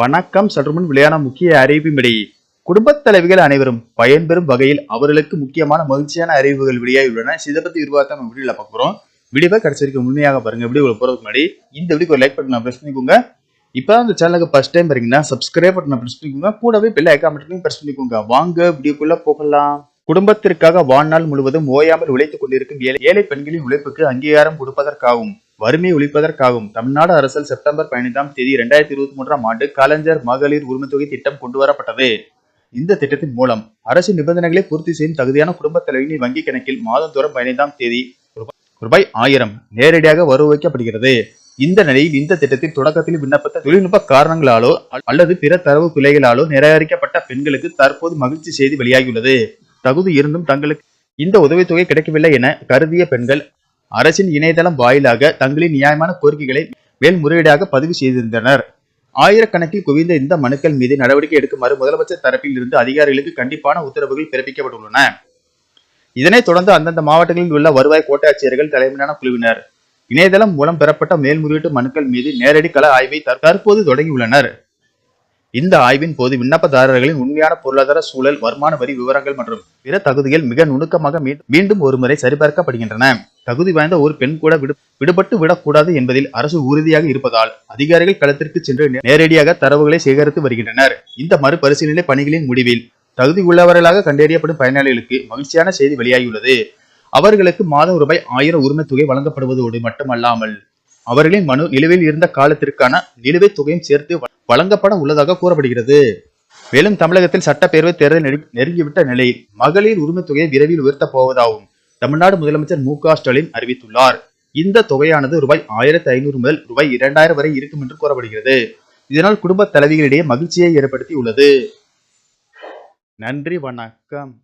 வணக்கம். சற்றுமுன் விளையான முக்கிய அறிவிப்பின்படி குடும்பத் தலைவிகள் அனைவரும் பயன்பெறும் வகையில் அவர்களுக்கு முக்கியமான மகிழ்ச்சியான அறிவிப்புகள் வெளியாகியுள்ளன. இதை பத்தி விரிவாக நம்ம வீடியோல பார்க்குறோம் வீடியோவை கடைசி வரைக்கும் முழுமையாக பாருங்க. வீடியோ போறதுக்கு முன்னாடி இந்த வீடியோக்கு ஒரு லைக் பட்டன் ப்ரெஸ் பண்ணிக்கோங்க. இப்போ அந்த சேனலுக்கு ஃபர்ஸ்ட் டைம் பாருங்கன்னா சப்ஸ்கிரைப் பட்டனை ப்ரெஸ் பண்ணிக்கோங்க. கூடவே பெல் ஐக்கான் பட்டனையும் ப்ரெஸ் பண்ணிக்கோங்க. வாங்க வீடியோக்குள்ள போகலாம். குடும்பத்திற்காக வாழ்நாள் முழுவதும் ஓயாமல் உழைத்துக் கொண்டிருக்கும் ஏழை ஏழை பெண்களின் உழைப்புக்கு அங்கீகாரம் கொடுப்பதற்காகவும் வறுமை ஒழிப்பதற்காகவும் தமிழ்நாடு அரசால் செப்டம்பர் பதினைந்தாம் தேதி இரண்டாயிரத்தி இருபத்தி மூன்றாம் ஆண்டு கலைஞர் மகளிர் உரிமைத்தொகை திட்டம் கொண்டு வரப்பட்டது. இந்த திட்டத்தின் மூலம் அரசு நிபந்தனைகளை பூர்த்தி செய்யும் தகுதியான குடும்பத் தலைவியின் வங்கி கணக்கில் மாதந்தோறும் பதினைந்தாம் தேதி ரூபாய் ரூபாய் ஆயிரம் நேரடியாக வரவு வைக்கப்படுகிறது. இந்த நிலையில் இந்த திட்டத்தின் தொடக்கத்தில் விண்ணப்பத்த தொழில்நுட்ப காரணங்களாலோ அல்லது பிற தரவு பிழைகளாலோ நிராகரிக்கப்பட்ட பெண்களுக்கு தற்போது மகிழ்ச்சி செய்தி வெளியாகியுள்ளது. தகுதி இருந்தும் தங்களுக்கு இந்த உதவித்தொகை கிடைக்கவில்லை என கருதிய பெண்கள் அரசின் இணையதளம் வாயிலாக தங்களின் நியாயமான கோரிக்கைகளை மேல்முறையீடாக பதிவு செய்திருந்தனர். ஆயிரக்கணக்கில் குவிந்த இந்த மனுக்கள் மீது நடவடிக்கை எடுக்குமாறு முதலமைச்சர் தரப்பில் இருந்து அதிகாரிகளுக்கு கண்டிப்பான உத்தரவுகள் பிறப்பிக்கப்பட்டுள்ளன. இதனைத் தொடர்ந்து அந்தந்த மாவட்டங்களில் உள்ள வருவாய் கோட்டாட்சியர்கள் தலைமையிலான குழுவினர் இணையதளம் மூலம் பெறப்பட்ட மேல்முறையீட்டு மனுக்கள் மீது நேரடி கள ஆய்வை தற்- தற்போது தொடங்கியுள்ளனர். இந்த ஆய்வின் போது விண்ணப்பதாரர்களின் உண்மையான பொருளாதார சூழல் வருமான வரி விவரங்கள் மற்றும் பிற தகுதிகள் மிக நுணுக்கமாக மீண்டும் ஒருமுறை சரிபார்க்கப்படுகின்றன. தகுதி வாய்ந்த ஒரு பெண் கூட விடுபட்டு விடக்கூடாது என்பதில் அரசு உறுதியாக இருப்பதால் அதிகாரிகள் களத்திற்கு சென்று நேரடியாக தரவுகளை சேகரித்து வருகின்றனர். இந்த மறுபரிசீலனை பணிகளின் முடிவில் தகுதி உள்ளவர்களாக கண்டறியப்படும் பயனாளிகளுக்கு மகிழ்ச்சியான செய்தி வெளியாகியுள்ளது. அவர்களுக்கு மாதம் ரூபாய் ஆயிரம் உரிமை தொகை வழங்கப்படுவதோடு மட்டுமல்லாமல் அவர்களின் மனு நிலுவையில் இருந்த காலத்திற்கான நிலுவைத் தொகையும் சேர்த்து வ- வழங்கப்பட உள்ளதாக கூறப்படுகிறது. மேலும் தமிழகத்தில் சட்டப்பேரவை தேர்தல் நெரு- நெருங்கிவிட்ட நிலையில் மகளிர் உரிமை தொகையை விரைவில் உயர்த்தப் போவதாகவும் தமிழ்நாடு முதலமைச்சர் மு ஸ்டாலின் அறிவித்துள்ளார். இந்த தொகையானது ரூபாய் ஆயிரத்தி ஐநூறு முதல் ரூபாய் இரண்டாயிரம் வரை இருக்கும் என்று கூறப்படுகிறது. இதனால் குடும்ப தலைவிகளிடையே மகிழ்ச்சியை ஏற்படுத்தி உள்ளது நன்றி வணக்கம்.